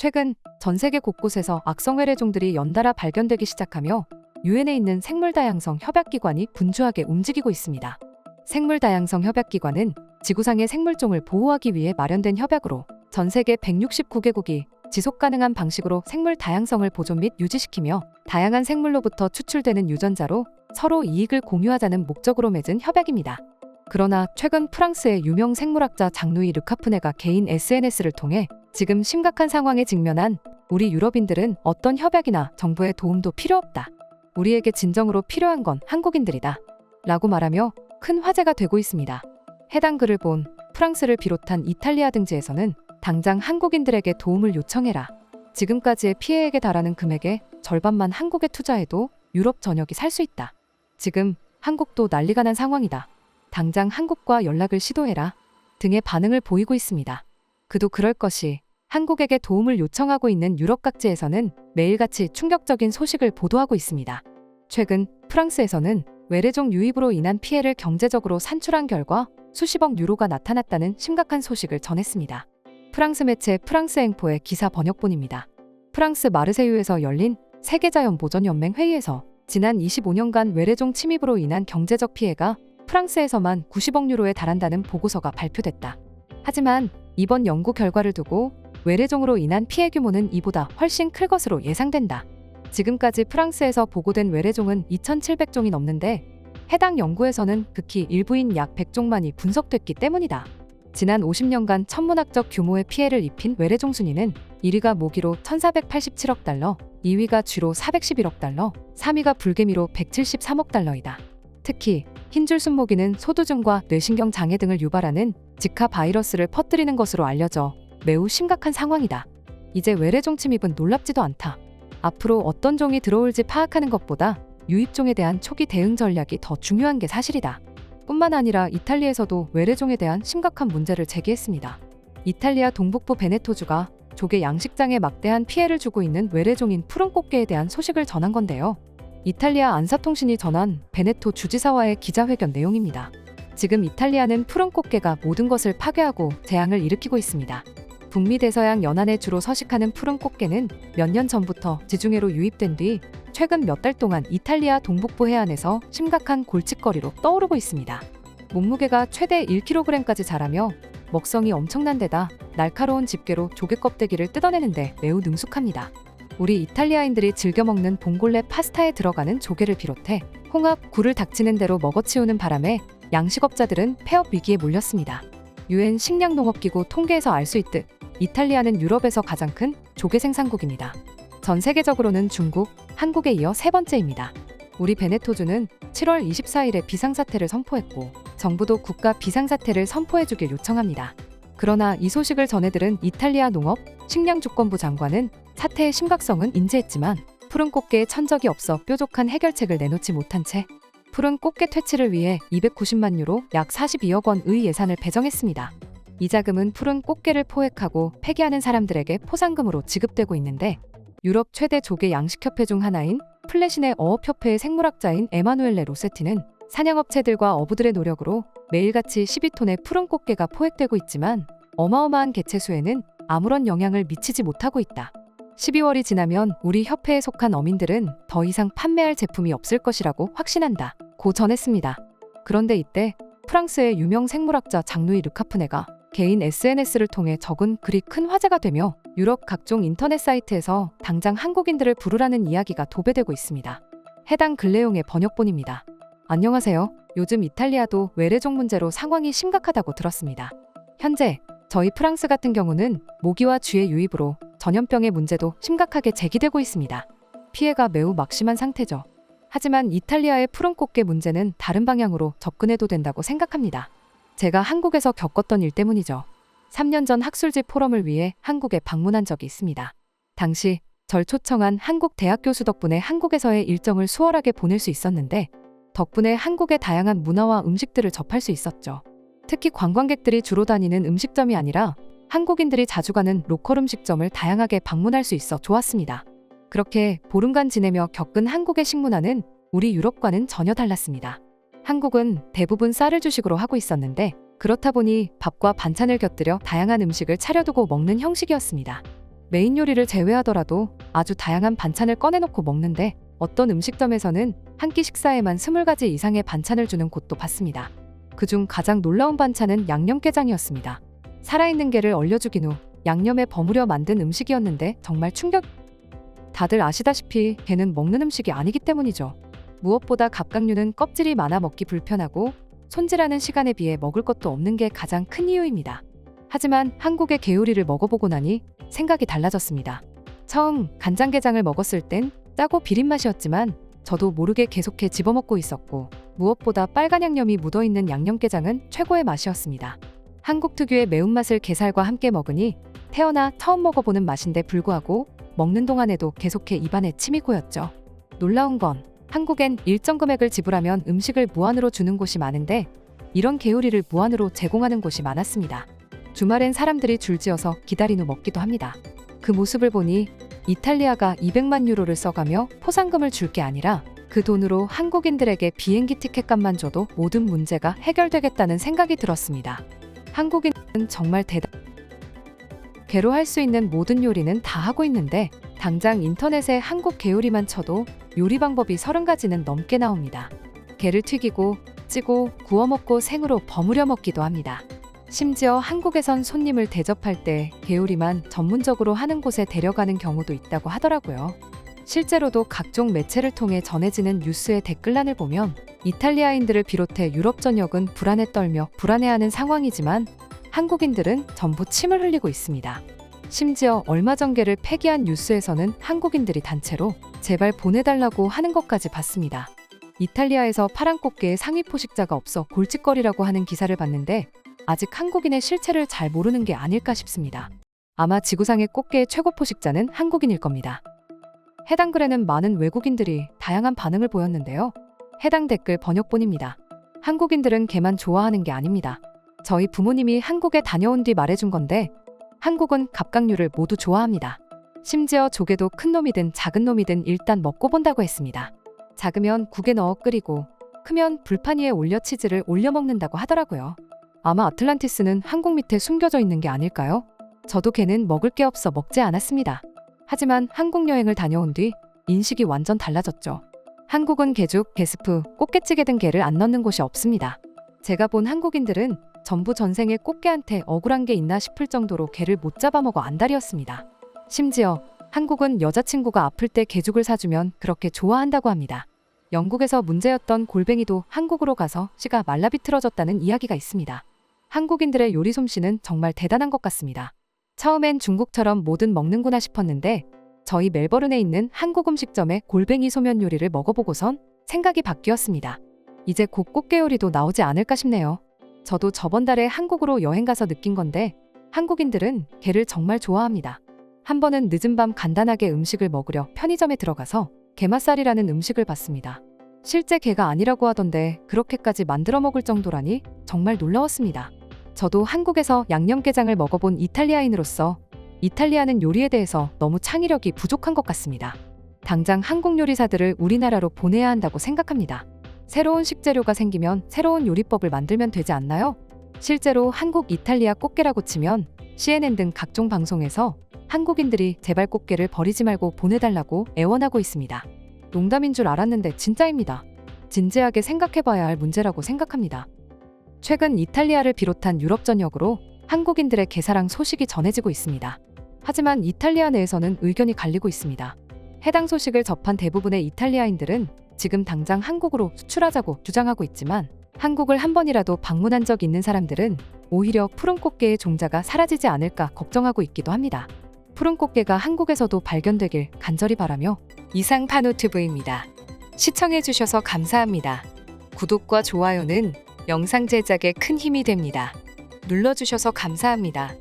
최근 전 세계 곳곳에서 악성 외래종들이 연달아 발견되기 시작하며 유엔에 있는 생물다양성 협약기관이 분주하게 움직이고 있습니다. 생물다양성 협약기관은 지구상의 생물종을 보호하기 위해 마련된 협약으로 전 세계 169개국이 지속 가능한 방식으로 생물 다양성을 보존 및 유지시키며 다양한 생물로부터 추출되는 유전자로 서로 이익을 공유하자는 목적으로 맺은 협약입니다. 그러나 최근 프랑스의 유명 생물학자 장루이 르카프네가 개인 SNS를 통해 지금 심각한 상황에 직면한 우리 유럽인들은 어떤 협약이나 정부의 도움도 필요 없다. 우리에게 진정으로 필요한 건 한국인들이다. 라고 말하며 큰 화제가 되고 있습니다. 해당 글을 본 프랑스를 비롯한 이탈리아 등지에서는 당장 한국인들에게 도움을 요청해라. 지금까지의 피해액에 달하는 금액의 절반만 한국에 투자해도 유럽 전역이 살 수 있다. 지금 한국도 난리가 난 상황이다. 당장 한국과 연락을 시도해라. 등의 반응을 보이고 있습니다. 그도 그럴 것이 한국에게 도움을 요청하고 있는 유럽 각지에서는 매일같이 충격적인 소식을 보도하고 있습니다. 최근 프랑스에서는 외래종 유입으로 인한 피해를 경제적으로 산출한 결과 수십억 유로가 나타났다는 심각한 소식을 전했습니다. 프랑스 매체 프랑스 앵포의 기사 번역본입니다. 프랑스 마르세유에서 열린 세계자연보전연맹 회의에서 지난 25년간 외래종 침입으로 인한 경제적 피해가 프랑스에서만 90억 유로에 달한다는 보고서가 발표됐다. 하지만 이번 연구 결과를 두고 외래종으로 인한 피해 규모는 이보다 훨씬 클 것으로 예상된다. 지금까지 프랑스에서 보고된 외래종은 2,700종이 넘는데 해당 연구에서는 극히 일부인 약 100종만이 분석됐기 때문이다. 지난 50년간 천문학적 규모의 피해를 입힌 외래종 순위는 1위가 모기로 1,487억 달러, 2위가 쥐로 411억 달러, 3위가 불개미로 173억 달러이다. 특히 흰줄 순 모기는 소두증과 뇌신경 장애 등을 유발하는 지카 바이러스를 퍼뜨리는 것으로 알려져 매우 심각한 상황이다. 이제 외래종 침입은 놀랍지도 않다. 앞으로 어떤 종이 들어올지 파악하는 것보다 유입종에 대한 초기 대응 전략이 더 중요한 게 사실이다. 뿐만 아니라 이탈리아에서도 외래종에 대한 심각한 문제를 제기했습니다. 이탈리아 동북부 베네토주가 조개 양식장에 막대한 피해를 주고 있는 외래종인 푸른 꽃게에 대한 소식을 전한 건데요. 이탈리아 안사통신이 전한 베네토 주지사와의 기자회견 내용입니다. 지금 이탈리아는 푸른 꽃게가 모든 것을 파괴하고 재앙을 일으키고 있습니다. 북미 대서양 연안에 주로 서식하는 푸른 꽃게는 몇 년 전부터 지중해로 유입된 뒤 최근 몇 달 동안 이탈리아 동북부 해안에서 심각한 골칫거리로 떠오르고 있습니다. 몸무게가 최대 1kg까지 자라며 먹성이 엄청난 데다 날카로운 집게로 조개 껍데기를 뜯어내는데 매우 능숙합니다. 우리 이탈리아인들이 즐겨 먹는 봉골레 파스타에 들어가는 조개를 비롯해 홍합, 굴을 닥치는 대로 먹어치우는 바람에 양식업자들은 폐업 위기에 몰렸습니다. 유엔 식량농업기구 통계에서 알 수 있듯 이탈리아는 유럽에서 가장 큰 조개 생산국입니다. 전 세계적으로는 중국, 한국에 이어 세 번째입니다. 우리 베네토주는 7월 24일에 비상사태를 선포했고 정부도 국가 비상사태를 선포해주길 요청합니다. 그러나 이 소식을 전해들은 이탈리아 농업 식량주권부 장관은 사태의 심각성은 인지했지만 푸른 꽃게에 천적이 없어 뾰족한 해결책을 내놓지 못한 채 푸른 꽃게 퇴치를 위해 290만 유로 약 42억 원의 예산을 배정했습니다. 이 자금은 푸른 꽃게를 포획하고 폐기하는 사람들에게 포상금으로 지급되고 있는데 유럽 최대 조개 양식협회 중 하나인 플래신의 어업협회의 생물학자인 에마누엘레 로세티는 사냥업체들과 어부들의 노력으로 매일같이 12톤의 푸른 꽃게가 포획되고 있지만 어마어마한 개체 수에는 아무런 영향을 미치지 못하고 있다. 12월이 지나면 우리 협회에 속한 어민들은 더 이상 판매할 제품이 없을 것이라고 확신한다. 고 전했습니다. 그런데 이때 프랑스의 유명 생물학자 장루이 르카프네가 개인 SNS를 통해 적은 글이 큰 화제가 되며 유럽 각종 인터넷 사이트에서 당장 한국인들을 부르라는 이야기가 도배되고 있습니다. 해당 글 내용의 번역본입니다. 안녕하세요. 요즘 이탈리아도 외래종 문제로 상황이 심각하다고 들었습니다. 현재 저희 프랑스 같은 경우는 모기와 쥐의 유입으로 전염병의 문제도 심각하게 제기되고 있습니다. 피해가 매우 막심한 상태죠. 하지만 이탈리아의 푸른 꽃게 문제는 다른 방향으로 접근해도 된다고 생각합니다. 제가 한국에서 겪었던 일 때문이죠. 3년 전 학술지 포럼을 위해 한국에 방문한 적이 있습니다. 당시 절 초청한 한국 대학 교수 덕분에 한국에서의 일정을 수월하게 보낼 수 있었는데 덕분에 한국의 다양한 문화와 음식들을 접할 수 있었죠. 특히 관광객들이 주로 다니는 음식점이 아니라 한국인들이 자주 가는 로컬 음식점을 다양하게 방문할 수 있어 좋았습니다. 그렇게 보름간 지내며 겪은 한국의 식문화는 우리 유럽과는 전혀 달랐습니다. 한국은 대부분 쌀을 주식으로 하고 있었는데 그렇다 보니 밥과 반찬을 곁들여 다양한 음식을 차려두고 먹는 형식이었습니다. 메인 요리를 제외하더라도 아주 다양한 반찬을 꺼내놓고 먹는데 어떤 음식점에서는 한 끼 식사에만 20가지 이상의 반찬을 주는 곳도 봤습니다. 그중 가장 놀라운 반찬은 양념게장이었습니다. 살아있는 게를 얼려주긴 후 양념에 버무려 만든 음식이었는데 정말 충격. 다들 아시다시피 게는 먹는 음식이 아니기 때문이죠. 무엇보다 갑각류는 껍질이 많아 먹기 불편하고 손질하는 시간에 비해 먹을 것도 없는 게 가장 큰 이유입니다. 하지만 한국의 게요리를 먹어보고 나니 생각이 달라졌습니다. 처음 간장게장을 먹었을 땐 짜고 비린 맛이었지만 저도 모르게 계속해 집어먹고 있었고 무엇보다 빨간 양념이 묻어있는 양념게장은 최고의 맛이었습니다. 한국 특유의 매운맛을 게살과 함께 먹으니 태어나 처음 먹어보는 맛인데 불구하고 먹는 동안에도 계속해 입안에 침이 고였죠. 놀라운 건 한국엔 일정 금액을 지불하면 음식을 무한으로 주는 곳이 많은데 이런 게요리를 무한으로 제공하는 곳이 많았습니다. 주말엔 사람들이 줄지어서 기다린 후 먹기도 합니다. 그 모습을 보니 이탈리아가 200만 유로를 써가며 포상금을 줄 게 아니라 그 돈으로 한국인들에게 비행기 티켓값만 줘도 모든 문제가 해결되겠다는 생각이 들었습니다. 한국인은 정말 대단. 개로 할 수 있는 모든 요리는 다 하고 있는데 당장 인터넷에 한국 게요리만 쳐도 요리 방법이 30가지는 넘게 나옵니다. 게를 튀기고 찌고 구워 먹고 생으로 버무려 먹기도 합니다. 심지어 한국에선 손님을 대접할 때 게요리만 전문적으로 하는 곳에 데려가는 경우도 있다고 하더라고요. 실제로도 각종 매체를 통해 전해지는 뉴스의 댓글란을 보면 이탈리아인들을 비롯해 유럽 전역은 불안에 떨며 불안해하는 상황이지만 한국인들은 전부 침을 흘리고 있습니다. 심지어 얼마 전 게를 폐기한 뉴스에서는 한국인들이 단체로 제발 보내달라고 하는 것까지 봤습니다. 이탈리아에서 파란 꽃게의 상위 포식자가 없어 골칫거리라고 하는 기사를 봤는데 아직 한국인의 실체를 잘 모르는 게 아닐까 싶습니다. 아마 지구상의 꽃게의 최고 포식자는 한국인일 겁니다. 해당 글에는 많은 외국인들이 다양한 반응을 보였는데요. 해당 댓글 번역본입니다. 한국인들은 개만 좋아하는 게 아닙니다. 저희 부모님이 한국에 다녀온 뒤 말해준 건데 한국은 갑각류를 모두 좋아합니다. 심지어 조개도 큰 놈이든 작은 놈이든 일단 먹고 본다고 했습니다. 작으면 국에 넣어 끓이고 크면 불판 위에 올려 치즈를 올려 먹는다고 하더라고요. 아마 아틀란티스는 한국 밑에 숨겨져 있는 게 아닐까요? 저도 걔는 먹을 게 없어 먹지 않았습니다. 하지만 한국 여행을 다녀온 뒤 인식이 완전 달라졌죠. 한국은 개죽, 게스프, 꽃게찌개 등 게를 안 넣는 곳이 없습니다. 제가 본 한국인들은 전부 전생에 꽃게한테 억울한 게 있나 싶을 정도로 게를 못 잡아먹어 안달이었습니다. 심지어 한국은 여자친구가 아플 때 개죽을 사주면 그렇게 좋아한다고 합니다. 영국에서 문제였던 골뱅이도 한국으로 가서 씨가 말라 비틀어졌다는 이야기가 있습니다. 한국인들의 요리 솜씨는 정말 대단한 것 같습니다. 처음엔 중국처럼 뭐든 먹는구나 싶었는데 저희 멜버른에 있는 한국 음식점의 골뱅이 소면 요리를 먹어보고선 생각이 바뀌었습니다. 이제 곧 꽃게 요리도 나오지 않을까 싶네요. 저도 저번 달에 한국으로 여행 가서 느낀 건데 한국인들은 게를 정말 좋아합니다. 한 번은 늦은 밤 간단하게 음식을 먹으려 편의점에 들어가서 게맛살이라는 음식을 봤습니다. 실제 게가 아니라고 하던데 그렇게까지 만들어 먹을 정도라니 정말 놀라웠습니다. 저도 한국에서 양념게장을 먹어본 이탈리아인으로서 이탈리아는 요리에 대해서 너무 창의력이 부족한 것 같습니다. 당장 한국 요리사들을 우리나라로 보내야 한다고 생각합니다. 새로운 식재료가 생기면 새로운 요리법을 만들면 되지 않나요? 실제로 한국 이탈리아 꽃게라고 치면 CNN 등 각종 방송에서 한국인들이 제발 꽃게를 버리지 말고 보내달라고 애원하고 있습니다. 농담인 줄 알았는데 진짜입니다. 진지하게 생각해봐야 할 문제라고 생각합니다. 최근 이탈리아를 비롯한 유럽 전역으로 한국인들의 게사랑 소식이 전해지고 있습니다. 하지만 이탈리아 내에서는 의견이 갈리고 있습니다. 해당 소식을 접한 대부분의 이탈리아인들은 지금 당장 한국으로 수출하자고 주장하고 있지만 한국을 한 번이라도 방문한 적 있는 사람들은 오히려 푸른 꽃게의 종자가 사라지지 않을까 걱정하고 있기도 합니다. 푸른 꽃게가 한국에서도 발견되길 간절히 바라며 이상 파노튜브입니다. 시청해주셔서 감사합니다. 구독과 좋아요는 영상 제작에 큰 힘이 됩니다. 눌러주셔서 감사합니다.